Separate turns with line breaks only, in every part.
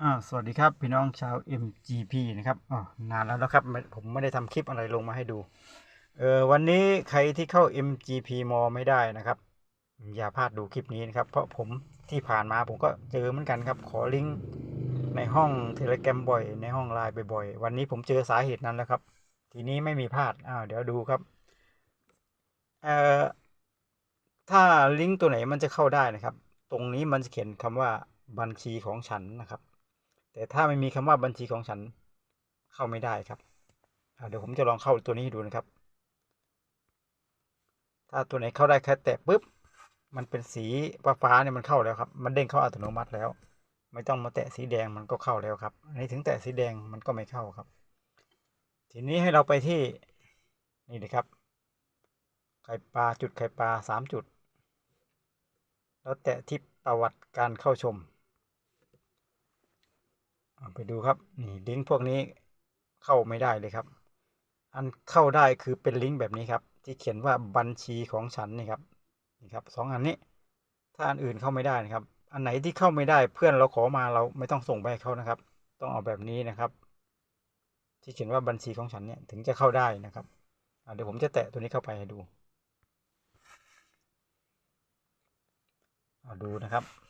อ่าสวัสดีครับพี่น้องชาว MGP นะครับอ๋อนานแล้วนะครับ ผมไม่ได้ทำคลิปอะไรลงมาให้ดู เออวันนี้ใครที่เข้า MGP มอไม่ได้นะครับ อย่าพลาดดูคลิปนี้นะครับ เพราะผมที่ผ่านมาผมก็เจอเหมือนกันครับ ขอลิงก์ในห้องเทเล r a m บ่อย ในห้องไลน์บ่อยๆ วันนี้ผมเจอสาเหตุนั้นแล้วครับ ทีนี้ไม่มีพลาดอ้าวเดี๋ยวดูครับ เอ่อถ้าลิงก์ตัวไหนมันจะเข้าได้นะครับ ตรงนี้มันจะเขียนคำว่าบัญชีของฉันนะครับ แต่ถ้าไม่มีคำว่าบัญชีของฉันเข้าไม่ได้ครับเดี๋ยวผมจะลองเข้าตัวนี้ดูนะครับ ถ้าตัวไหนเข้าได้แค่แตะปุ๊บ มันเป็นสีฟ้าเนี่ยมันเข้าแล้วครับ มันเด้งเข้าอัตโนมัติแล้ว ไม่ต้องมาแตะสีแดงมันก็เข้าแล้วครับ อันนี้ถึงแตะสีแดงมันก็ไม่เข้าครับ ทีนี้ให้เราไปที่นี่เลยครับ ไข่ปลาจุดไข่ปลาสามจุด แล้วแตะที่ประวัติการเข้าชม เอาไปดูครับนี่ลิงก์พวกนี้เข้าไม่ได้เลยครับ อันเข้าได้คือเป็นลิงก์แบบนี้ครับ ที่เขียนว่าบัญชีของฉันนี่ครับนี่ครับสองอันนี้ ถ้าอันอื่นเข้าไม่ได้นะครับ อันไหนที่เข้าไม่ได้เพื่อนเราขอมาเราไม่ต้องส่งไปให้เขานะครับ ต้องเอาแบบนี้นะครับ ที่เขียนว่าบัญชีของฉันเนี่ยถึงจะเข้าได้นะครับเดี๋ยวผมจะแตะตัวนี้เข้าไปให้ดูเอาดูนะครับ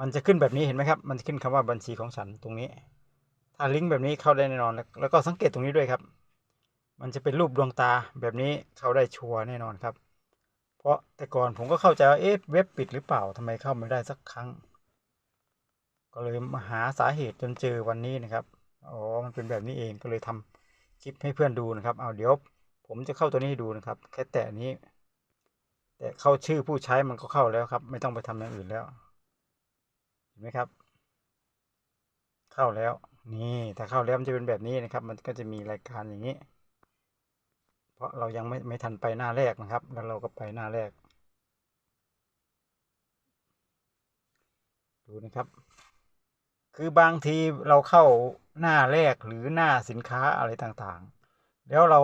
มันจะขึ้นแบบนี้เห็นไหมครับ มันจะขึ้นคำว่าบัญชีของฉันตรงนี้ ถ้าลิงก์แบบนี้เข้าได้แน่นอน แล้วก็สังเกตตรงนี้ด้วยครับ มันจะเป็นรูปดวงตาแบบนี้เข้าได้ชัวร์แน่นอนครับ เพราะแต่ก่อนผมก็เข้าใจว่าเอ๊ะเว็บปิดหรือเปล่าทำไมเข้าไม่ได้สักครั้ง ก็เลยมาหาสาเหตุจนเจอวันนี้นะครับ อ๋อ มันเป็นแบบนี้เอง ก็เลยทำคลิปให้เพื่อนดูนะครับ เอาเดี๋ยวผมจะเข้าตัวนี้ให้ดูนะครับ แค่แตะนี้ แต่เข้าชื่อผู้ใช้มันก็เข้าแล้วครับ ไม่ต้องไปทำอย่างอื่นแล้ว นไหมครับ เข้าแล้ว นี่ถ้าเข้าแล้วมันจะเป็นแบบนี้นะครับ มันก็จะมีรายการอย่างนี้ เพราะเรายังไม่ไม่ทันไปหน้าแรกนะครับ แล้วเราก็ไปหน้าแรก ดูนะครับ คือบางทีเราเข้าหน้าแรกหรือหน้าสินค้าอะไรต่างๆ แล้วเรา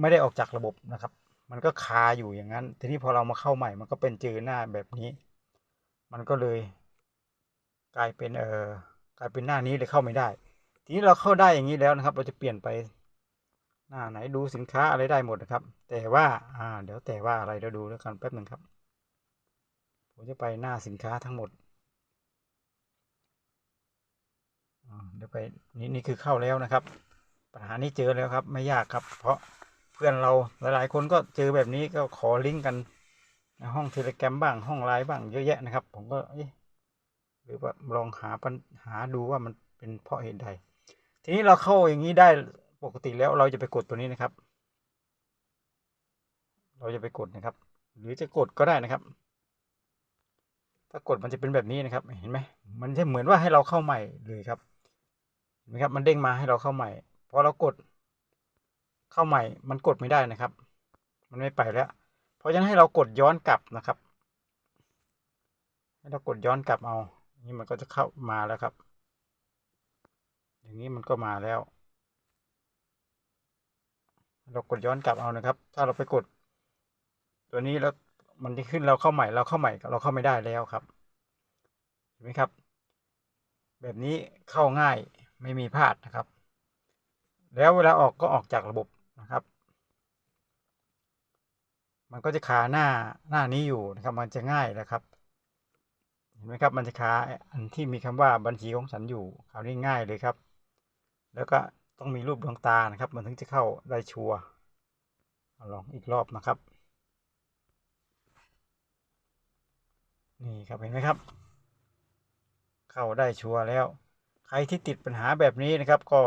ไม่ได้ออกจากระบบนะครับ มันก็คาอยู่อย่างนั้น ทีนี้พอเรามาเข้าใหม่ มันก็เป็นเจอหน้าแบบนี้ มันก็เลย กลายเป็นเอ่อกลายเป็นหน้านี้เลยเข้าไม่ได้ ทีนี้เราเข้าได้อย่างนี้แล้วนะครับ เราจะเปลี่ยนไปหน้าไหนดูสินค้าอะไรได้หมดนะครับ แต่ว่าอ่า เดี๋ยวแต่ว่าอะไรเดี๋ยวดูแล้วกันแป๊บหนึ่งครับ ผมจะไปหน้าสินค้าทั้งหมดเดี๋ยวไปนี่นี่คือเข้าแล้วนะครับ ปัญหานี้เจอแล้วครับ ไม่ยากครับ เพราะเพื่อนเราหลายๆ คนก็เจอแบบนี้ก็ขอลิงก์กัน ห้องเทเล r a m บ้างห้องไลน์บ้างเยอะแยะนะครับ ผมก็เอ๊ะหรือว่าลองหาปัญหาดูว่ามันเป็นเพราะเหตุใด ทีนี้เราเข้าอย่างนี้ได้ปกติแล้วเราจะไปกดตัวนี้นะครับ เราจะไปกดนะครับ หรือจะกดก็ได้นะครับ ถ้ากดมันจะเป็นแบบนี้นะครับเห็นไหมมันจะเหมือนว่าให้เราเข้าใหม่เลยครับเห็นไหมครับ มันเด้งมาให้เราเข้าใหม่พอเรากดเข้าใหม่มันกดไม่ได้นะครับ มันไม่ไปแล้ว ราะฉะนั้นให้เรากดย้อนกลับนะครับ ให้เรากดย้อนกลับเอา นี่มันก็จะเข้ามาแล้วครับ อย่างนี้มันก็มาแล้ว เรากดย้อนกลับเอานะครับ ถ้าเราไปกด ตัวนี้แล้วมันจะขึ้นเราเข้าใหม่ เราเข้าใหม่เราเข้าไม่ได้แล้วครับ เห็นไหมครับ แบบนี้เข้าง่ายไม่มีพลาดนะครับ แล้วเวลาออกก็ออกจากระบบนะครับ มันก็จะคาหน้าหน้านี้อยู่นะครับ มันจะง่ายนะครับ เห็นไหมครับ มันจะคาอันที่มีคำว่าบัญชีของฉันอยู่คราวนี้ง่ายเลยครับ แล้วก็ต้องมีรูปดวงตานะครับ มันถึงจะเข้าได้ชัวร์ลองอีกรอบนะครับ นี่ครับเห็นไหมครับ เข้าได้ชัวร์แล้ว ใครที่ติดปัญหาแบบนี้นะครับ ก็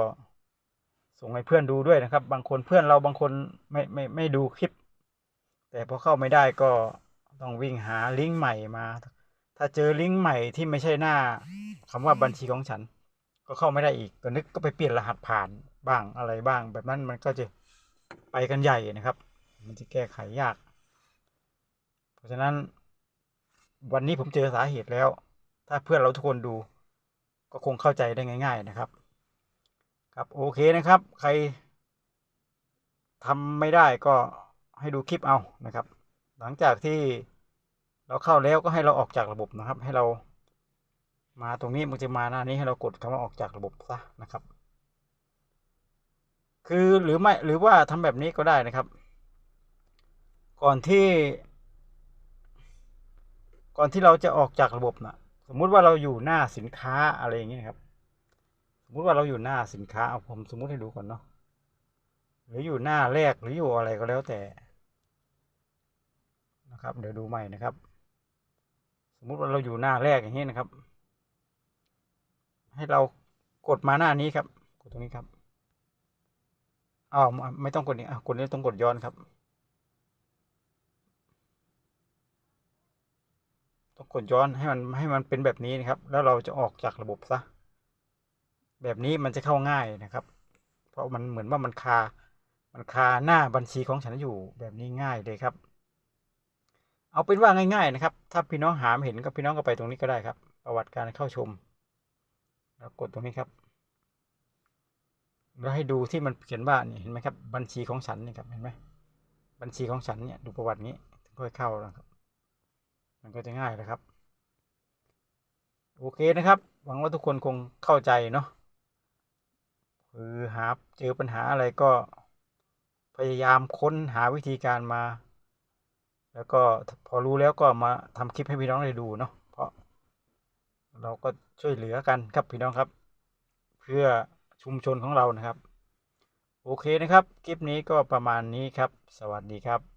ส่งให้เพื่อนดูด้วยนะครับ บางคนเพื่อนเราบางคนไม่ไม่ไม่ดูคลิป แต่พอเข้าไม่ได้ก็ต้องวิ่งหาลิงก์ใหม่มา ถ้าเจอลิงก์ใหม่ที่ไม่ใช่หน้าคำว่าบัญชีของฉัน ก็เข้าไม่ได้อีกก็นึกก็ไปเปลี่ยนรหัสผ่านบ้างอะไรบ้าง แบบนั้นมันก็จะไปกันใหญ่นะครับ มันจะแก้ไขยาก เพราะฉะนั้น วันนี้ผมเจอสาเหตุแล้ว ถ้าเพื่อนเราทุกคนดู ก็คงเข้าใจได้ง่าย ๆนะครับ ครับโอเคนะครับ ใครทำไม่ได้ก็ ให้ดูคลิปเอานะครับ หลังจากที่เราเข้าแล้วก็ให้เราออกจากระบบนะครับ ให้เรามาตรงนี้มันจะมาหน้านี้ให้เรากดคำว่าออกจากระบบซะนะครับ คือหรือไม่หรือว่าทำแบบนี้ก็ได้นะครับ ก่อนที่ ก่อนที่เราจะออกจากระบบนะสมมุติว่าเราอยู่หน้าสินค้าอะไรอย่างเงี้ยครับ สมมุติว่าเราอยู่หน้าสินค้าเอาผมสมมุติให้ดูก่อนเนาะหรืออยู่หน้าแรกหรืออยู่อะไรก็แล้วแต่ นะครับ เดี๋ยวดูใหม่นะครับ สมมุติว่าเราอยู่หน้าแรกอย่างนี้นะครับ ให้เรากดมาหน้านี้ครับ กดตรงนี้ครับอ้าวไม่ต้องกดนี้อะกดนี้ต้องกดย้อนครับ ต้องกดย้อนให้มันให้มันเป็นแบบนี้นะครับ แล้วเราจะออกจากระบบซะแบบนี้มันจะเข้าง่ายนะครับ เพราะมันเหมือนว่ามันคา มันคาหน้าบัญชีของฉันอยู่แบบนี้ง่ายเลยครับ เอาเป็นว่าง่าย ๆ นะครับ ถ้าพี่น้องหาไม่เห็นก็พี่น้องก็ไปตรงนี้ก็ได้ครับ ประวัติการเข้าชม แล้วกดตรงนี้ครับ แล้วให้ดูที่มันเขียนว่านี่เห็นไหมครับ บัญชีของฉันนี่ครับเห็นไหมบัญชีของฉันเนี่ยดูประวัตินี้ถึงค่อยเข้านะครับ มันก็จะง่ายนะครับ โอเคนะครับ หวังว่าทุกคนคงเข้าใจเนาะคือหาเจอปัญหาอะไรก็พยายามค้นหาวิธีการมา แล้วก็พอรู้แล้วก็มาทำคลิปให้พี่น้องได้ดูเนาะเพราะ เราก็ช่วยเหลือกันครับพี่น้องครับ เพื่อชุมชนของเรานะครับ โอเคนะครับ คลิปนี้ก็ประมาณนี้ครับ สวัสดีครับ